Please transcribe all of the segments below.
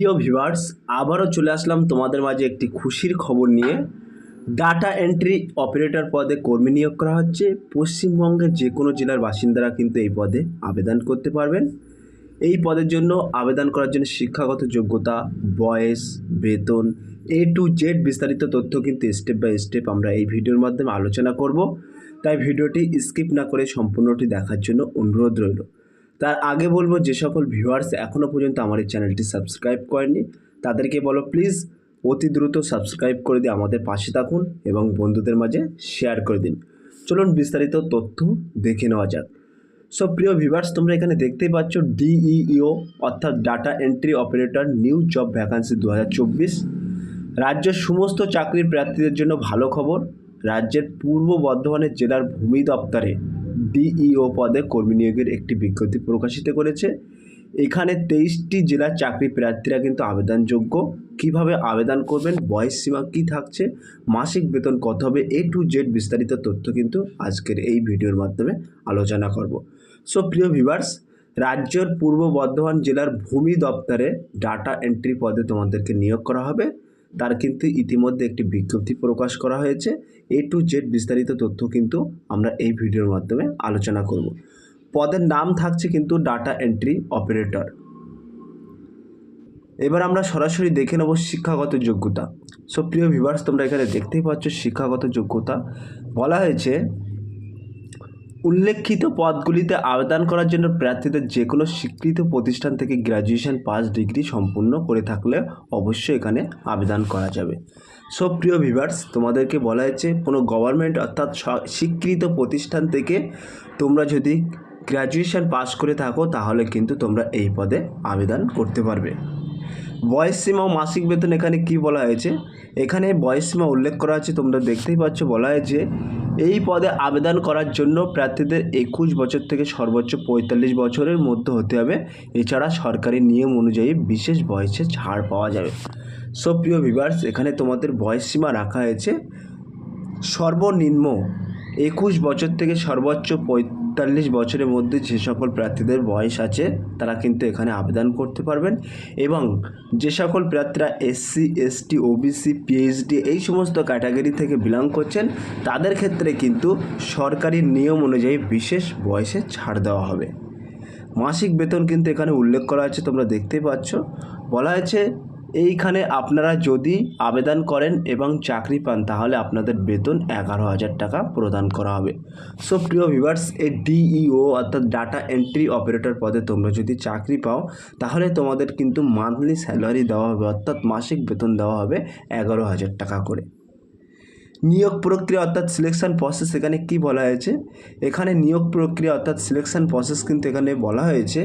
প্রিয় ভিভার্স আবারও চলে আসলাম তোমাদের মাঝে একটি খুশির খবর নিয়ে। ডাটা এন্ট্রি অপারেটর পদে কর্মী নিয়োগ করা হচ্ছে। পশ্চিমবঙ্গের যে কোনো জেলার বাসিন্দারা কিন্তু এই পদে আবেদন করতে পারবেন। এই পদের জন্য আবেদন করার জন্য শিক্ষাগত যোগ্যতা, বয়স, বেতন এ টু জেড বিস্তারিত তথ্য কিন্তু স্টেপ বাই স্টেপ আমরা এই ভিডিওর মাধ্যমে আলোচনা করব। তাই ভিডিওটি স্কিপ না করে সম্পূর্ণটি দেখার জন্য অনুরোধ রইল। তার আগে বলব, যে সকল ভিউয়ার্স এখনও পর্যন্ত আমার এই চ্যানেলটি সাবস্ক্রাইব করেনি তাদেরকে বলো প্লিজ অতি দ্রুত সাবস্ক্রাইব করে দিয়ে আমাদের পাশে থাকুন এবং বন্ধুদের মাঝে শেয়ার করে দিন। চলুন বিস্তারিত তথ্য দেখে নেওয়া যাক। সো প্রিয় ভিউয়ার্স তোমরা এখানে দেখতেই পাচ্ছ ডিইও অর্থাৎ data entry operator new job vacancy দু হাজার চব্বিশ। রাজ্যের সমস্ত চাকরির প্রার্থীদের জন্য ভালো খবর, রাজ্যের পূর্ব বর্ধমানের জেলার ভূমি দপ্তরে। ডিইও পদে কর্মী নিয়োগের একটি বিজ্ঞপ্তি প্রকাশিত করেছে। এখানে তেইশটি জেলার চাকরি প্রার্থীরা কিন্তু আবেদনযোগ্য। কীভাবে আবেদন করবেন? বয়স সীমা কী থাকছে? মাসিক বেতন কত হবে? এ টু জেড বিস্তারিত তথ্য কিন্তু আজকের এই ভিডিওর মাধ্যমে আলোচনা করব। সো, প্রিয় ভিভার্স রাজ্যের পূর্ব বর্ধমান জেলার ভূমি দপ্তরে ডাটা এন্ট্রি পদে তোমাদেরকে নিয়োগ করা হবে। তার কিন্তু ইতিমধ্যে একটি বিজ্ঞপ্তি প্রকাশ করা হয়েছে। এ টু জেড বিস্তারিত তথ্য কিন্তু আমরা এই ভিডিওর মাধ্যমে আলোচনা করব। পদের নাম থাকছে কিন্তু ডাটা এন্ট্রি অপারেটর। এবার আমরা সরাসরি দেখে নেব শিক্ষাগত যোগ্যতা। সো প্রিয় ভিভার্স তোমরা এখানে দেখতেই পাচ্ছ শিক্ষাগত যোগ্যতা। বলা হয়েছে উল্লেখিত পদগুলিতে আবেদন করার জন্য প্রার্থীদের যে কোনো স্বীকৃত প্রতিষ্ঠান থেকে গ্র্যাজুয়েশন পাস ডিগ্রি সম্পূর্ণ করে থাকলে অবশ্যই এখানে আবেদন করা যাবে। সো, প্রিয় ভিভার্স, তোমাদেরকে বলা হয়েছে, কোনো গভর্নমেন্ট অর্থাৎ স্বীকৃত প্রতিষ্ঠান থেকে তোমরা যদি গ্র্যাজুয়েশন পাস করে থাকো, তাহলে কিন্তু তোমরা এই পদে আবেদন করতে পারবে। বয়স সীমা ও মাসিক বেতন এখানে কি বলা হয়েছে? এখানে বয়স সীমা উল্লেখ করা আছে, তোমরা দেখতেই পাচ্ছ, বলা হয়েছে, এই পদে আবেদন করার জন্য প্রার্থীদের একুশ বছর থেকে সর্বোচ্চ পঁয়তাল্লিশ বছরের মধ্যে হতে হবে। এছাড়া সরকারি নিয়ম অনুযায়ী বিশেষ বয়সে ছাড় পাওয়া যাবে। সো প্রিয় ভিভার্স এখানে তোমাদের বয়স সীমা রাখা হয়েছে। সর্বনিম্ন একুশ বছর থেকে সর্বোচ্চ পঁয়তাল্লিশ বছরের মধ্যে যে সকল প্রার্থীদের বয়স আছে, তারা কিন্তু এখানে আবেদন করতে পারবেন। এবং যে সকল প্রার্থীরা এসসি এসটি ওবিসি পিএইচডি এই সমস্ত ক্যাটাগরি থেকে বিলং করছেন, তাদের ক্ষেত্রে কিন্তু সরকারি নিয়ম অনুযায়ী বিশেষ বয়সে ছাড় দেওয়া হবে। মাসিক বেতন কিন্তু এখানে উল্লেখ করা আছে, তোমরা দেখতেই পাচ্ছ। বলা হয়েছে এইখানে আপনারা যদি আবেদন করেন এবং চাকরি পান, তাহলে আপনাদের বেতন এগারো হাজার টাকা প্রদান করা হবে। সো, প্রিয় ভিভার্স এই ডিইও অর্থাৎ ডাটা এন্ট্রি অপারেটর পদে তোমরা যদি চাকরি পাও, তাহলে তোমাদের কিন্তু মান্থলি স্যালারি দেওয়া হবে, অর্থাৎ মাসিক বেতন দেওয়া হবে এগারো হাজার টাকা করে। নিয়োগ প্রক্রিয়া অর্থাৎ সিলেকশন প্রসেস এখানে কি বলা হয়েছে? এখানে নিয়োগ প্রক্রিয়া অর্থাৎ সিলেকশন প্রসেস কিন্তু এখানে বলা হয়েছে।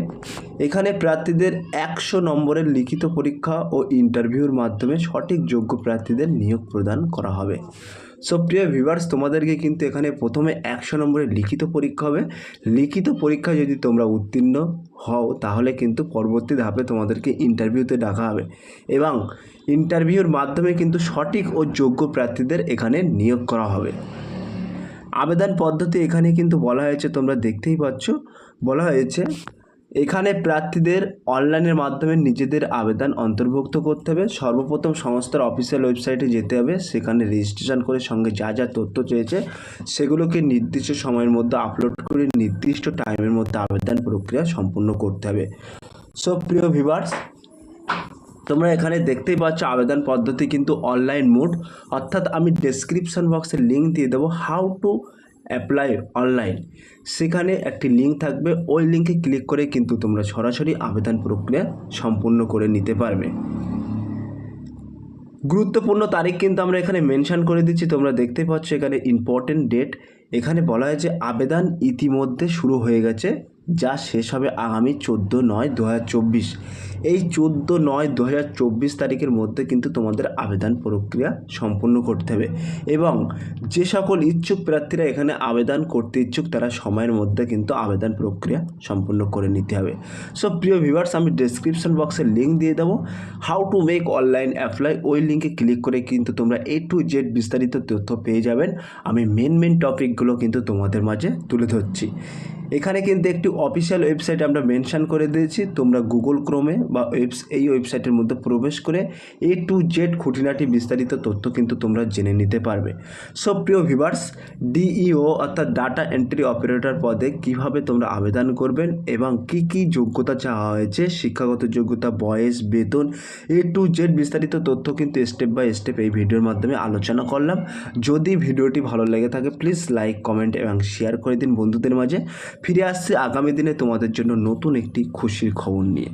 এখানে প্রার্থীদের একশো নম্বরের লিখিত পরীক্ষা ও ইন্টারভিউর মাধ্যমে সঠিক যোগ্য প্রার্থীদের নিয়োগ প্রদান করা হবে। সো প্রিয় ভিভার্স তোমাদেরকে কিন্তু এখানে প্রথমে একশো নম্বরের লিখিত পরীক্ষা হবে। লিখিত পরীক্ষা যদি তোমরা উত্তীর্ণ হও, তাহলে কিন্তু পরবর্তী ধাপে তোমাদেরকে ইন্টারভিউতে ডাকা হবে। এবং ইন্টারভিউর মাধ্যমে কিন্তু সঠিক ও যোগ্য প্রার্থীদের এখানে নিয়োগ করা হবে। আবেদন পদ্ধতি এখানে কিন্তু বলা হয়েছে, তোমরা দেখতেই পাচ্ছ। বলা হয়েছে এখানে প্রার্থীদের অনলাইনের মাধ্যমে নিজেদের আবেদন অন্তর্ভুক্ত করতে হবে। সর্বপ্রথম সংস্থার অফিসিয়াল ওয়েবসাইটে যেতে হবে। সেখানে রেজিস্ট্রেশন করে সঙ্গে যা যা তথ্য চেয়েছে, সেগুলোকে নির্দিষ্ট সময়ের মধ্যে আপলোড করে নির্দিষ্ট টাইমের মধ্যে আবেদন প্রক্রিয়া সম্পূর্ণ করতে হবে। সো প্রিয় ভিভার্স তোমরা এখানে দেখতেই পাচ্ছ আবেদন পদ্ধতি কিন্তু অনলাইন মোড অর্থাৎ আমি ডেসক্রিপশন বক্সে লিঙ্ক দিয়ে দেবো। হাউ টু অ্যাপ্লাই অনলাইন সেখানে একটি লিঙ্ক থাকবে। ওই লিঙ্কে ক্লিক করে কিন্তু তোমরা সরাসরি আবেদন প্রক্রিয়া সম্পূর্ণ করে নিতে পারবে। গুরুত্বপূর্ণ তারিখ কিন্তু আমরা এখানে মেনশান করে দিচ্ছি। তোমরা দেখতে পাচ্ছ এখানে ইম্পর্টেন্ট ডেট এখানে বলা হয়েছে আবেদন ইতিমধ্যে শুরু হয়ে গেছে। যা শেষ হবে আগামী চোদ্দ নয় দু এই চোদ্দ নয় দু তারিখের মধ্যে কিন্তু তোমাদের আবেদন প্রক্রিয়া সম্পূর্ণ করতে হবে এবং যে সকল ইচ্ছুক প্রার্থীরা এখানে আবেদন করতে ইচ্ছুক, তারা সময়ের মধ্যে কিন্তু আবেদন প্রক্রিয়া সম্পূর্ণ করে নিতে হবে। সো প্রিয় ভিভার্স আমি ডেসক্রিপশন বক্সে লিঙ্ক দিয়ে দেবো। How to make online apply ওই লিঙ্কে ক্লিক করে কিন্তু তোমরা এ টু জেড বিস্তারিত তথ্য পেয়ে যাবেন। আমি মেন মেন টপিকগুলো কিন্তু তোমাদের মাঝে তুলে ধরছি। এখানে কিন্তু একটি অফিসিয়াল ওয়েবসাইটে আমরা মেনশন করে দিয়েছি। তোমরা গুগল ক্রোমে বা ওয়েবস এই ওয়েবসাইটের মধ্যে প্রবেশ করে এ টু জেড খুঁটিনাটি বিস্তারিত তথ্য কিন্তু তোমরা জেনে নিতে পারবে। সো প্রিয় ভিভার্স ডিইও অর্থাৎ ডাটা এন্ট্রি অপারেটর পদে কীভাবে তোমরা আবেদন করবেন এবং কি কি যোগ্যতা চাওয়া হয়েছে, শিক্ষাগত যোগ্যতা, বয়স, বেতন এ টু জেড বিস্তারিত তথ্য কিন্তু স্টেপ বাই স্টেপ এই ভিডিওর মাধ্যমে আলোচনা করলাম। যদি ভিডিওটি ভালো লেগে থাকে প্লিজ লাইক কমেন্ট এবং শেয়ার করে দিন বন্ধুদের মাঝে। ফিরে আসছে আগামী দিনে তোমাদের জন্য নতুন একটি খুশির খবর নিয়ে।